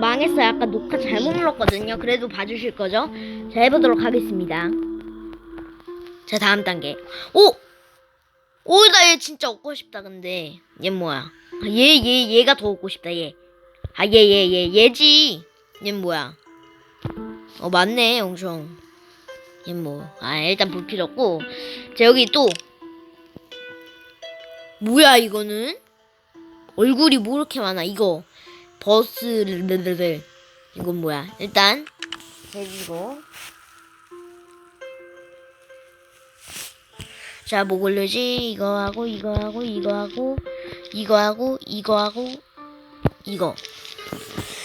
망했어요. 아까 녹화 잘못 눌렀거든요. 그래도 봐주실 거죠? 자 해보도록 하겠습니다. 자 다음 단계. 오, 오 나 얘 진짜 얻고 싶다. 근데 얘 뭐야? 얘 얘 얘가 더 얻고 싶다. 얘. 아 얘 얘 얘 얘지. 얘 뭐야? 어 맞네 엄청. 얘 뭐? 아 일단 볼 필요 없고. 자 여기 또 뭐야 이거는? 얼굴이 뭐 이렇게 많아 이거 버스를 이건 뭐야? 일단 해주고. 자뭐 걸려지? 이거 하고 이거 하고 이거 하고 이거 하고 이거 하고 이거.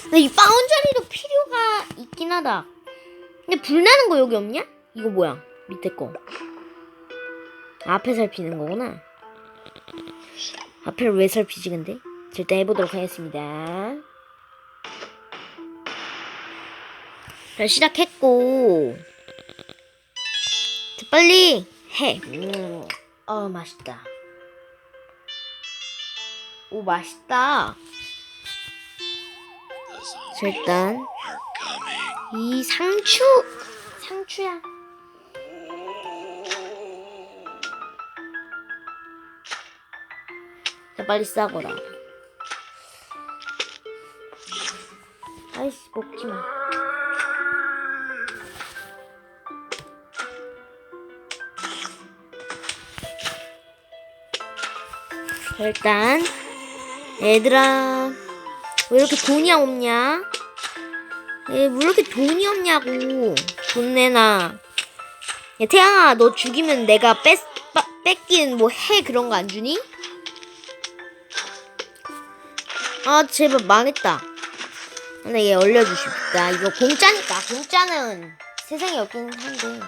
근데 이 바운자리도 필요가 있긴 하다. 근데 불나는 거 여기 없냐? 이거 뭐야? 밑에 거. 앞에 살피는 거구나. 앞을 왜 살피지 근데? 자, 일단 해보도록 하겠습니다. 시작했고 자, 빨리 해. 음. 어 맛있다. 오 맛있다. 자, 일단 이 상추 상추야. 자, 빨리 싸거라. 아이씨, 먹지 마. 일단, 얘들아, 왜 이렇게 돈이 없냐? 에, 왜 이렇게 돈이 없냐고. 돈 내놔. 야, 태양아, 너 죽이면 내가 뺏, 빠, 뺏긴 뭐 해 그런 거 안 주니? 아 제발 망했다 근데 얘 얼려주십니다 이거 공짜니까 공짜는 세상에 없긴 한데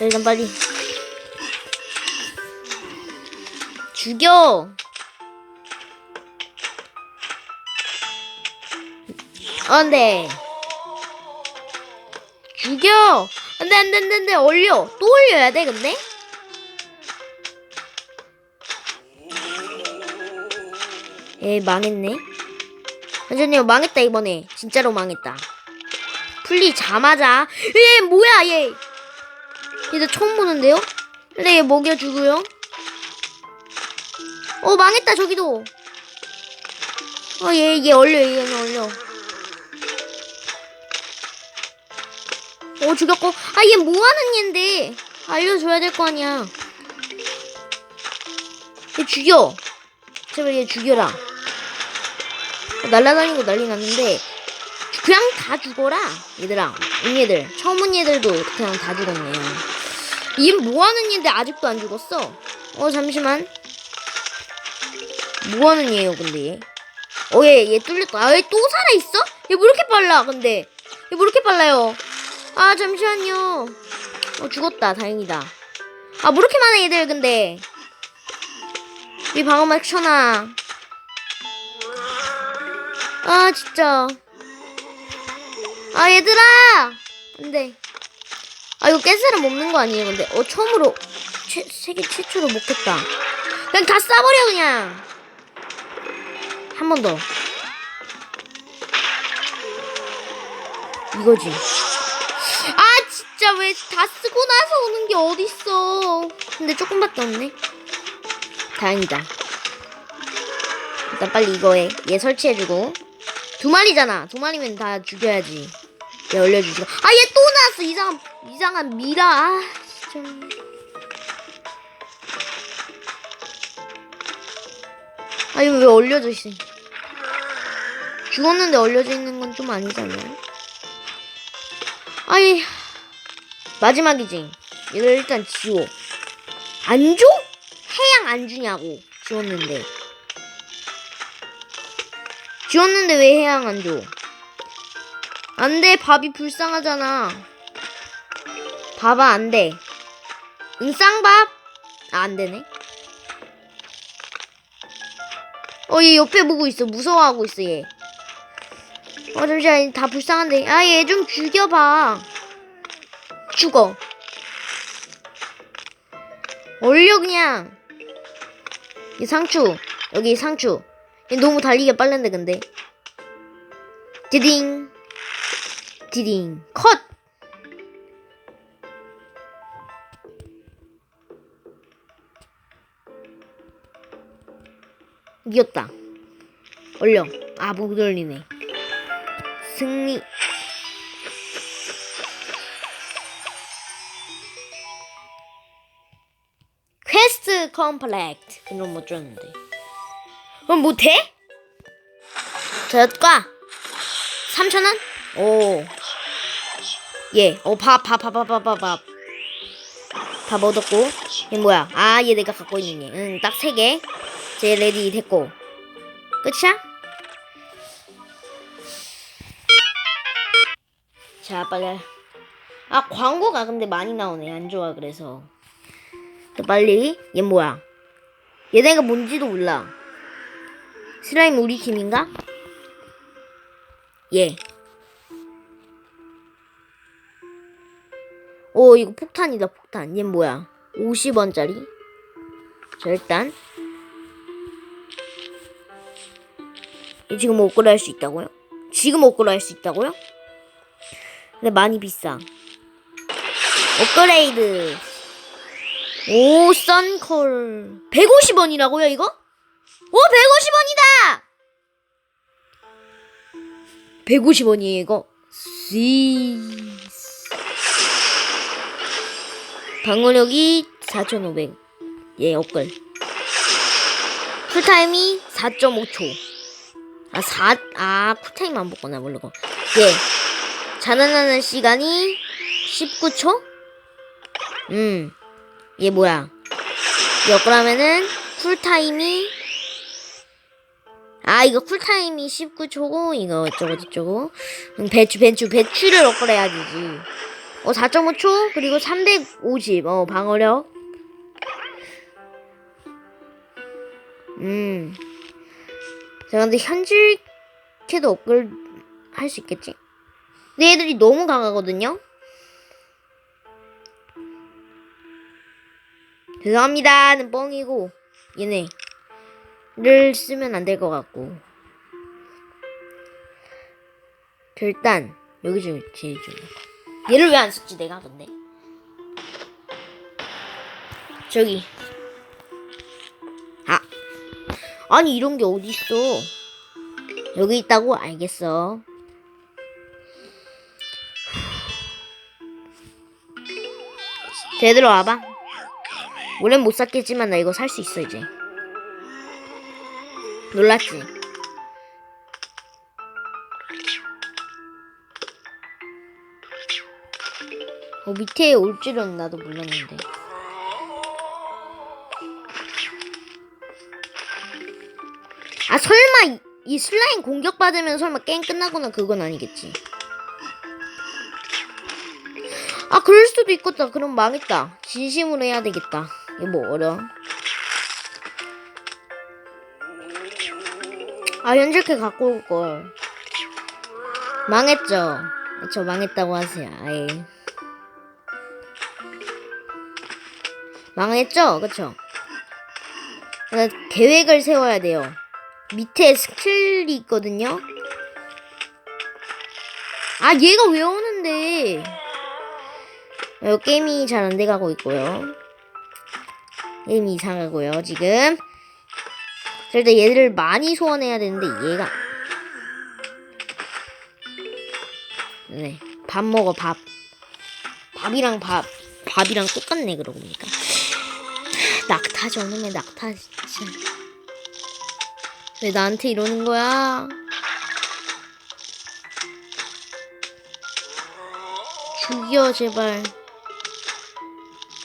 일단 빨리 죽여 안돼 죽여 안돼 안돼 안돼 안돼 얼려 또 얼려야 돼 근데 에 망했네. 완전히 망했다 이번에. 진짜로 망했다. 풀리 자마자 얘 뭐야 얘. 얘도 처음 보는데요? 근데 얘 먹여주고요. 어 망했다 저기도. 어 얘 얘 얼려 얘는 얼려. 어 죽였고 아 얘 뭐하는 얘인데 알려줘야 될 거 아니야. 얘 죽여. 제발 얘 죽여라. 날라다니고 난리 났는데 그냥 다 죽어라 얘들아 언니들 처음 온 얘들도 그냥 다 죽었네 얘 뭐하는 얘인데 아직도 안 죽었어? 어 잠시만. 뭐하는 얘예요 근데 어얘 얘 뚫렸다. 아 얘 또 살아있어? 얘뭐 이렇게 빨라 근데? 얘뭐 이렇게 빨라요? 아 잠시만요. 어 죽었다. 다행이다. 아뭐 이렇게 많아 얘들 근데? 이 방어막 쳐놔. 아 진짜. 아 얘들아! 안돼 아 이거 깨스를 먹는 거 아니에요 근데. 어 처음으로 최, 세계 최초로 먹겠다. 그냥 다 싸버려 그냥. 한 번 더. 이거지. 아 진짜 왜 다 쓰고 나서 오는 게 어딨어. 근데 조금밖에 없네. 다행이다. 일단 빨리 이거에 얘 설치해주고. 두 마리잖아. 두 마리면 다 죽여야지. 얘 올려주시고. 아, 얘또 나왔어. 이상한, 이상한 미라. 아, 진짜. 아, 이거 왜 올려져 있어? 죽었는데 올려져 있는 건 좀 아니잖아요? 아이, 마지막이지. 얘를 일단 지워. 안 줘? 해양 안 주냐고. 지웠는데. 지웠는데 왜 해양 안 줘? 안 돼, 밥이 불쌍하잖아. 밥아, 안 돼. 응, 쌍밥? 아, 안 되네. 어, 얘 옆에 보고 있어. 무서워하고 있어, 얘. 어, 잠시만, 다 불쌍한데. 아, 얘 좀 죽여봐. 죽어. 얼려, 그냥. 이 상추 여기 상추 얘 너무 달리기 빨랐네 근데 디딩 디딩 컷 이겼다 얼려 아 못 올리네 승리 퀘스트 컴플렉트 그럼 못 줬는데 그럼 못해? 저과 3천원? 오. 예. 어, 밥, 밥, 밥, 밥, 밥, 밥, 밥. 밥 얻었고. 얘 뭐야? 아, 얘 내가 갖고 있는 얘. 응, 딱세 개. 제 레디 됐고. 끝이야? 자, 빨리. 아, 광고가 근데 많이 나오네. 안 좋아, 그래서. 자, 빨리. 얘 뭐야? 얘네가 뭔지도 몰라. 슬라임 우리 팀인가? 예. 오, 이거 폭탄이다, 폭탄. 얘 뭐야? 50원짜리? 자, 일단. 지금 옷걸이 할 수 있다고요? 지금 옷걸이 할 수 있다고요? 근데 많이 비싸. 업그레이드. 오, 썬콜. 150원이라고요, 이거? 오, 150원이다! 150원이에요, 이거. 스위스. 방어력이 4,500. 예, 업글. 쿨타임이 4.5초. 아, 4, 아, 안 봤구나, 모르고. 예. 자난하는 시간이 19초? 음. 얘 뭐야. 역그러면은 쿨타임이 아 이거 쿨타임이 19초고 이거 어쩌고 저쩌고 음, 배추 배추 배추를 업그레이드 해야지 어 4.5초 그리고 350어 방어력 음 자, 근데 현질 캐도 업글 할 수 있겠지? 근데 얘들이 너무 강하거든요? 죄송합니다는 뻥이고 얘네를 쓰면 안 될 것 같고. 자, 일단 여기 좀 제일 좀. 얘를 왜 안 썼지 내가? 근데. 저기 아니 이런 게 어디 있어? 여기 있다고? 알겠어. 제대로 와봐. 원래는 못 샀겠지만 나 이거 살 수 있어 이제. 놀랐지? 어 밑에 올 줄은 나도 몰랐는데 아 설마 이, 이 슬라임 공격받으면 설마 게임 끝나거나 그건 아니겠지. 아 그럴 수도 있겠다. 그럼 망했다. 진심으로 해야 되겠다. 이거 뭐 어려워 아 현질캐 갖고 올걸. 망했죠. 저 망했다고 하세요. 아예 망했죠? 그쵸? 어, 계획을 세워야 돼요 밑에 스킬이 있거든요 아 얘가 왜 오는데 어, 게임이 잘 안 돼가고 있고요. 게임이 이상하고요, 지금. 자, 일단 얘를 많이 소환해야 되는데, 얘가. 네. 밥 먹어, 밥. 밥이랑 밥. 밥이랑 똑같네, 그러고 보니까. 낙타 저놈의 낙타, 진짜. 왜 나한테 이러는 거야? 죽여, 제발.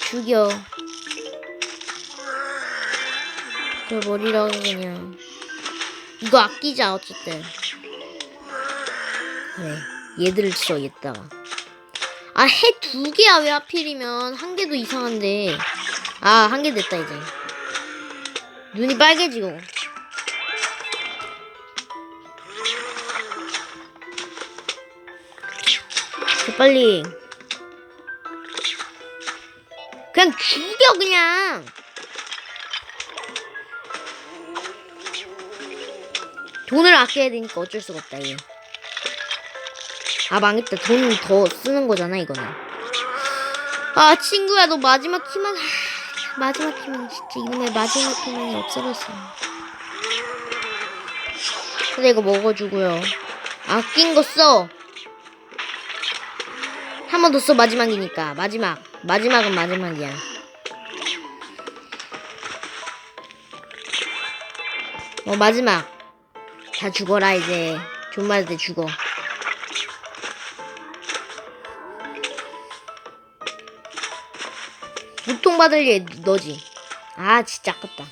죽여. 저 머리라고 그냥. 이거 아끼자 어쨌든. 그래 얘들을 써 얘다가. 아 해 두 개야 왜 하필이면 한 개도 이상한데. 아 한 개 됐다 이제. 눈이 빨개지고. 빨리. 그냥 죽여 그냥 돈을 아껴야 되니까 어쩔 수가 없다 얘. 아 망했다. 돈 더 쓰는 거잖아 이거는. 아 친구야 너 마지막 키만 하, 마지막 키만 진짜 이놈의 마지막 키만이 없어졌어. 근데 이거 먹어주고요. 아낀 거 써. 한 번 더 써 마지막이니까 마지막 마지막은 마지막이야. 어 마지막 다 죽어라 이제 존말 때 죽어. 무통 받을 일 너지. 아 진짜 아깝다.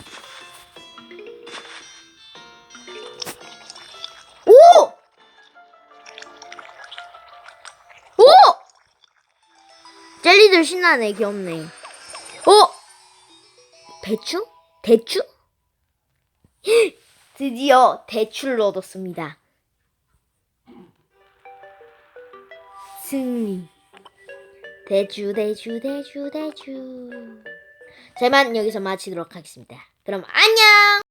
젤리들 신나네 귀엽네. 어? 배추? 대추? 드디어 대추를 얻었습니다. 승리. 대추 대추 대추 대추. 제만 여기서 마치도록 하겠습니다. 그럼 안녕.